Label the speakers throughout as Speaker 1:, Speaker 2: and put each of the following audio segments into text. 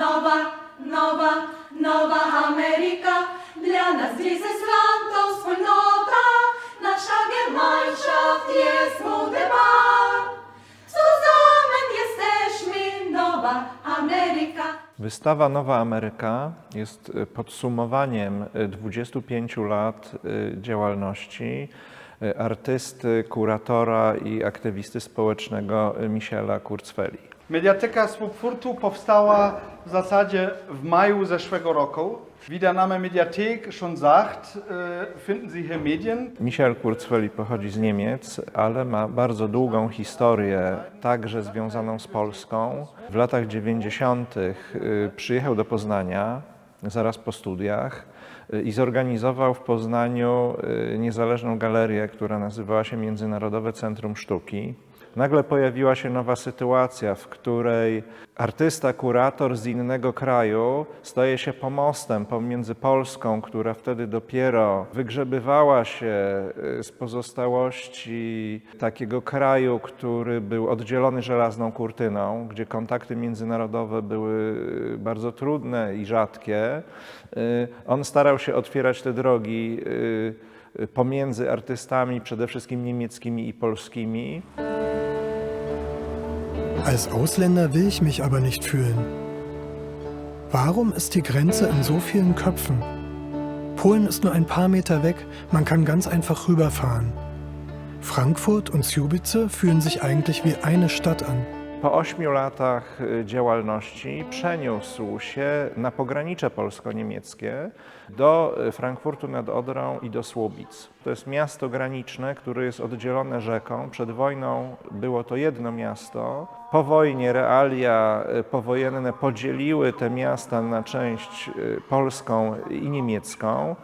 Speaker 1: nowa, nowa, nowa Ameryka. Dla nas Land to wspólnota, nasza Gemeinschaft jest wunderbar. Zusammen jesteśmy nowa Ameryka.
Speaker 2: Wystawa Nowa Ameryka jest y, podsumowaniem y, 25 lat y, działalności y, artysty, kuratora i aktywisty społecznego y, Michela Kurzweli.
Speaker 3: Mediateka Swobfurtu powstała w zasadzie w maju zeszłego roku. Wie der Name Mediathek schon sagt, äh, finden Sie hier Medien.
Speaker 2: Michel Kurzweli pochodzi z Niemiec, ale ma bardzo długą historię, także związaną z Polską. W latach 90. y, przyjechał do Poznania zaraz po studiach y, i zorganizował w Poznaniu niezależną galerię, która nazywała się Międzynarodowe Centrum Sztuki. Nagle pojawiła się nowa sytuacja, w której artysta, kurator z innego kraju staje się pomostem pomiędzy Polską, która wtedy dopiero wygrzebywała się y, z pozostałości takiego kraju, który był oddzielony żelazną kurtyną, gdzie kontakty międzynarodowe były y, bardzo trudne i rzadkie. Y, On starał się otwierać te drogi pomiędzy artystami, przede wszystkim niemieckimi i polskimi.
Speaker 4: Als Ausländer will ich mich aber nicht fühlen. Warum ist die Grenze in so vielen Köpfen? Polen ist nur ein paar Meter weg, man kann ganz einfach rüberfahren. Frankfurt und Subice fühlen sich eigentlich wie eine Stadt an.
Speaker 2: Po ośmiu latach y, działalności przeniósł się na pogranicze polsko-niemieckie do y, Frankfurtu nad Odrą i do Słubic. To jest miasto graniczne, które jest oddzielone rzeką. Przed wojną było to jedno miasto. Po wojnie realia y, powojenne podzieliły te miasta na część polską i niemiecką.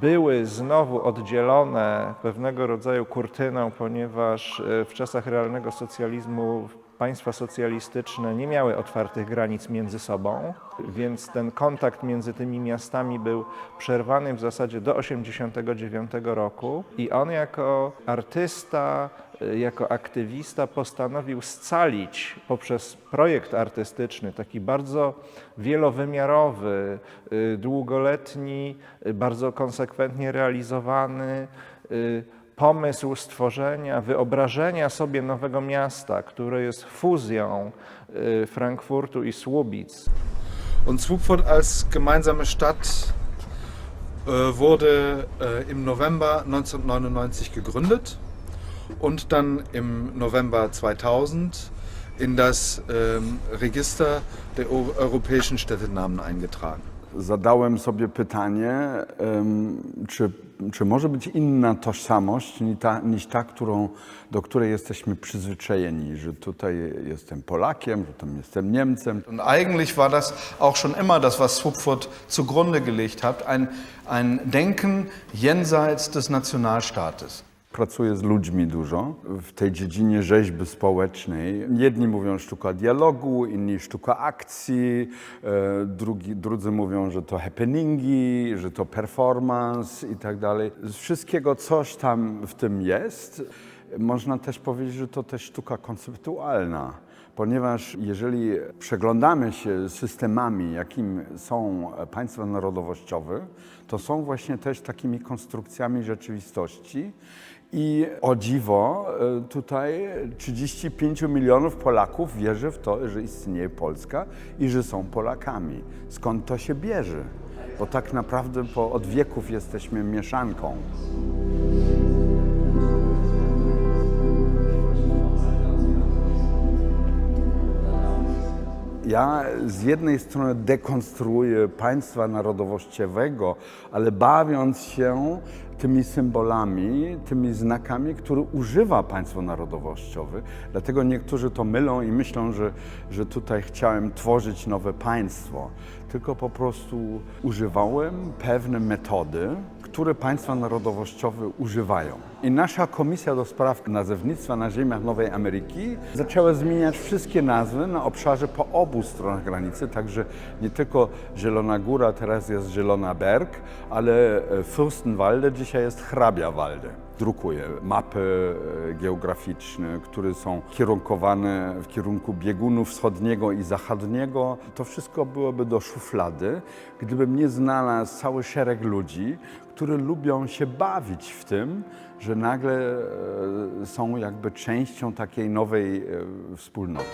Speaker 2: Były znowu oddzielone pewnego rodzaju kurtyną, ponieważ w czasach realnego socjalizmu państwa socjalistyczne nie miały otwartych granic między sobą, więc ten kontakt między tymi miastami był przerwany w zasadzie do 1989 roku i on jako artysta, y, jako aktywista postanowił scalić poprzez projekt artystyczny, taki bardzo wielowymiarowy, y, długoletni, y, bardzo konsekwentnie realizowany, pomysł stworzenia, wyobrażenia sobie nowego miasta, które jest fuzją Frankfurtu i Słubic.
Speaker 5: Und Zugfurt als gemeinsame Stadt äh, wurde äh, im November 1999 gegründet und dann im November 2000 in das ähm, Register der Eu- europäischen Städtenamen eingetragen.
Speaker 6: Zadałem sobie pytanie, czy, czy może być inna tożsamość niż ta, niż ta którą, do której jesteśmy przyzwyczajeni, że tutaj jestem Polakiem, że tam jestem Niemcem.
Speaker 5: Und eigentlich war das auch schon immer das, was Zugfurt zugrunde gelegt hat, ein, ein Denken jenseits des Nationalstaates.
Speaker 6: Pracuję z ludźmi dużo w tej dziedzinie rzeźby społecznej. Jedni mówią sztuka dialogu, inni sztuka akcji, e, drugi, drudzy mówią, że to happeningi, że to performance i tak dalej. Z wszystkiego coś tam w tym jest. Można też powiedzieć, że to też sztuka konceptualna. Ponieważ jeżeli przeglądamy się systemami, jakim są państwa narodowościowe, to są właśnie też takimi konstrukcjami rzeczywistości. I o dziwo, e, tutaj 35 milionów Polaków wierzy w to, że istnieje Polska i że są Polakami. Skąd to się bierze? Bo tak naprawdę po, od wieków jesteśmy mieszanką. Ja z jednej strony dekonstruuję państwa narodowościowego, ale bawiąc się tymi symbolami, tymi znakami, które używa państwo narodowościowe. Dlatego niektórzy to mylą i myślą, że, że tutaj chciałem tworzyć nowe państwo. Tylko po prostu używałem pewne metody, które państwa narodowościowe używają. I nasza Komisja do Spraw Nazewnictwa na ziemiach Nowej Ameryki zaczęła zmieniać wszystkie nazwy na obszarze po obu stronach granicy, także nie tylko Zielona Góra, teraz jest Zielona Berg, ale Fürstenwalde dzisiaj jest hrabia Walde. Drukuje mapy e, geograficzne, które są kierunkowane w kierunku biegunu wschodniego i zachodniego. To wszystko byłoby do szuflady, gdybym nie znalazł cały szereg ludzi, którzy lubią się bawić w tym, że nagle e, są jakby częścią takiej nowej e, wspólnoty.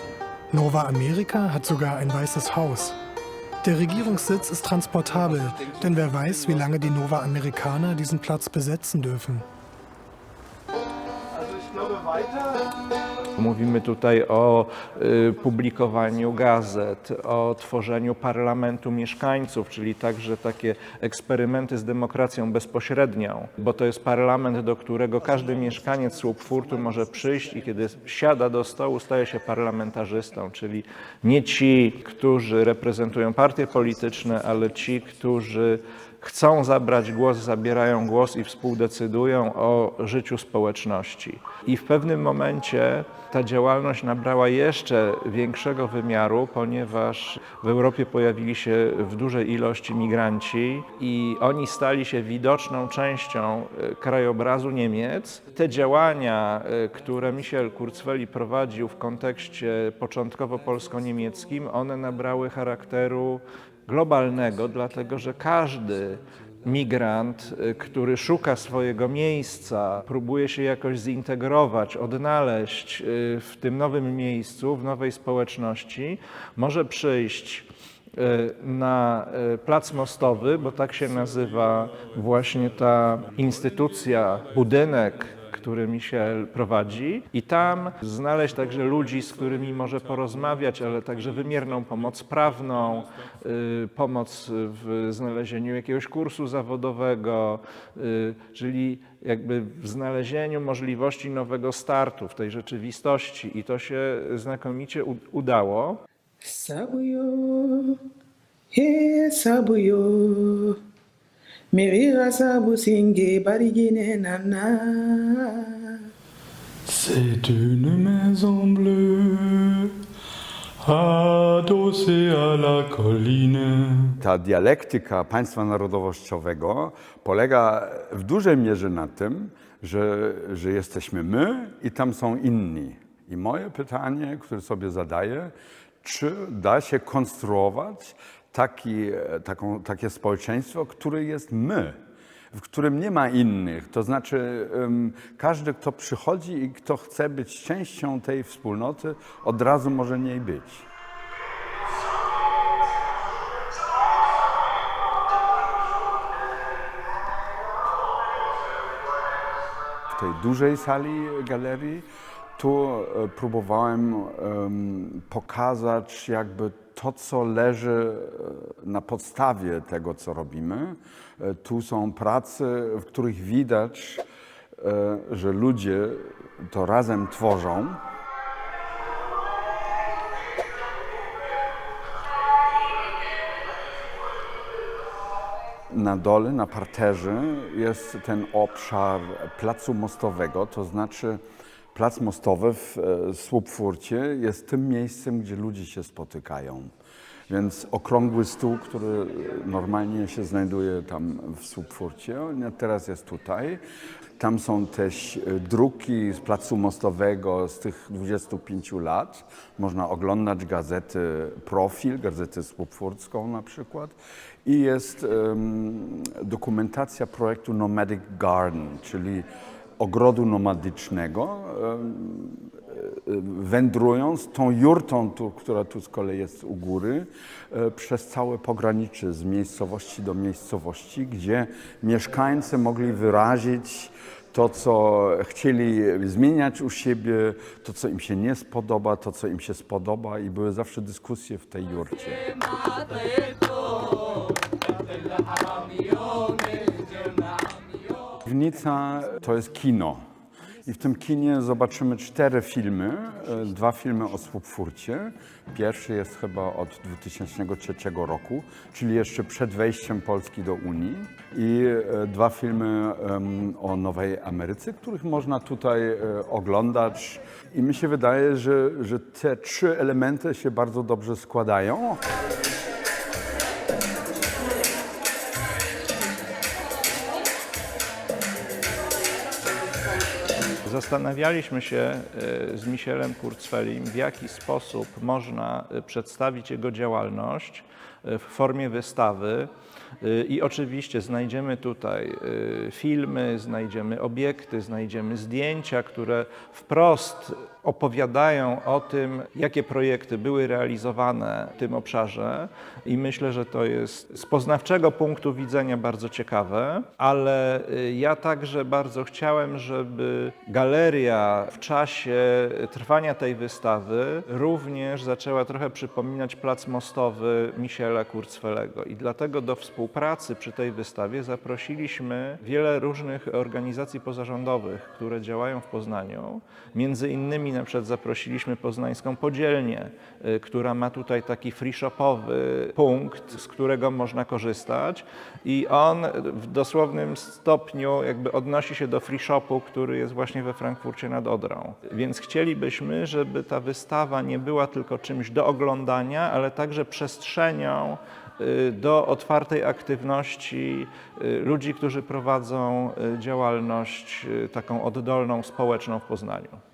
Speaker 4: Nova Amerika hat sogar ein weißes Haus. Der Regierungssitz ist transportabel, denn wer weiß, wie lange die Nova Amerikaner diesen Platz besetzen dürfen.
Speaker 2: Mówimy tutaj o y, publikowaniu gazet, o tworzeniu parlamentu mieszkańców, czyli także takie eksperymenty z demokracją bezpośrednią, bo to jest parlament, do którego każdy mieszkaniec Słupfurtu może przyjść i kiedy siada do stołu, staje się parlamentarzystą, czyli nie ci, którzy reprezentują partie polityczne, ale ci, którzy chcą zabrać głos, zabierają głos i współdecydują o życiu społeczności. I w pewnym momencie ta działalność nabrała jeszcze większego wymiaru, ponieważ w Europie pojawili się w dużej ilości migranci i oni stali się widoczną częścią e, krajobrazu Niemiec. Te działania, e, które Michel Kurzweli prowadził w kontekście początkowo polsko-niemieckim, one nabrały charakteru globalnego, dlatego że każdy migrant, y, który szuka swojego miejsca, próbuje się jakoś zintegrować, odnaleźć y, w tym nowym miejscu, w nowej społeczności, może przyjść y, na plac mostowy, bo tak się nazywa właśnie ta instytucja, budynek, który Michel prowadzi. I tam znaleźć także ludzi, z którymi może porozmawiać, ale także wymierną pomoc prawną, y, pomoc w znalezieniu jakiegoś kursu zawodowego, y, czyli jakby w znalezieniu możliwości nowego startu w tej rzeczywistości. I to się znakomicie udało.
Speaker 7: Sabuyo, he sabuyo, singe barigine nana.
Speaker 8: C'est une maison bleue adossée à la colline.
Speaker 6: Ta dialektyka państwa narodowościowego polega w dużej mierze na tym, że, że jesteśmy my i tam są inni. I moje pytanie, które sobie zadaję, czy da się konstruować taki, e, taką, takie społeczeństwo, które jest my, w którym nie ma innych. To znaczy, em, każdy, kto przychodzi i kto chce być częścią tej wspólnoty, od razu może niej być. w tej dużej sali galerii. Tu e, próbowałem em, pokazać jakby to, co leży e, na podstawie tego, co robimy. E, Tu są prace, w których widać, e, że ludzie to razem tworzą. Na dole, na parterze jest ten obszar placu mostowego, to znaczy plac mostowy w e, Słupfurcie jest tym miejscem, gdzie ludzie się spotykają. Więc okrągły stół, który normalnie się znajduje tam w Słupfurcie, teraz jest tutaj. Tam są też e, druki z placu mostowego z tych 25 lat. Można oglądać gazetę Profil, gazetę słupfurcką na przykład. I jest em, dokumentacja projektu Nomadic Garden, czyli ogrodu nomadycznego, e, wędrując tą jurtą, tu, która tu z kolei jest u góry, e, przez całe pogranicze z miejscowości do miejscowości, gdzie mieszkańcy mogli wyrazić to, co chcieli zmieniać u siebie, to, co im się nie spodoba, to, co im się spodoba i były zawsze dyskusje w tej jurcie. Piwnica to jest kino. I w tym kinie zobaczymy cztery filmy. E, Dwa filmy o Słupfurcie. Pierwszy jest chyba od 2003 roku, czyli jeszcze przed wejściem Polski do Unii. I e, dwa filmy o Nowej Ameryce, których można tutaj e, oglądać. I mi się wydaje, że, że te trzy elementy się bardzo dobrze składają.
Speaker 2: Zastanawialiśmy się e, z Michelem Kurzwelim, w jaki sposób można e, przedstawić jego działalność w formie wystawy. E, I oczywiście znajdziemy tutaj e, filmy, znajdziemy obiekty, znajdziemy zdjęcia, które wprost opowiadają o tym, jakie projekty były realizowane w tym obszarze. I myślę, że to jest z poznawczego punktu widzenia bardzo ciekawe, ale ja także bardzo chciałem, żeby galeria w czasie trwania tej wystawy również zaczęła trochę przypominać plac mostowy Michela Kurzwelego. I dlatego do współpracy przy tej wystawie zaprosiliśmy wiele różnych organizacji pozarządowych, które działają w Poznaniu. Między innymi na przykład zaprosiliśmy Poznańską Podzielnię, y, która ma tutaj taki free shopowy punkt, z którego można korzystać i on w dosłownym stopniu jakby odnosi się do free shopu, który jest właśnie we Frankfurcie nad Odrą. Więc chcielibyśmy, żeby ta wystawa nie była tylko czymś do oglądania, ale także przestrzenią y, do otwartej aktywności y, ludzi, którzy prowadzą y, działalność taką oddolną, społeczną w Poznaniu.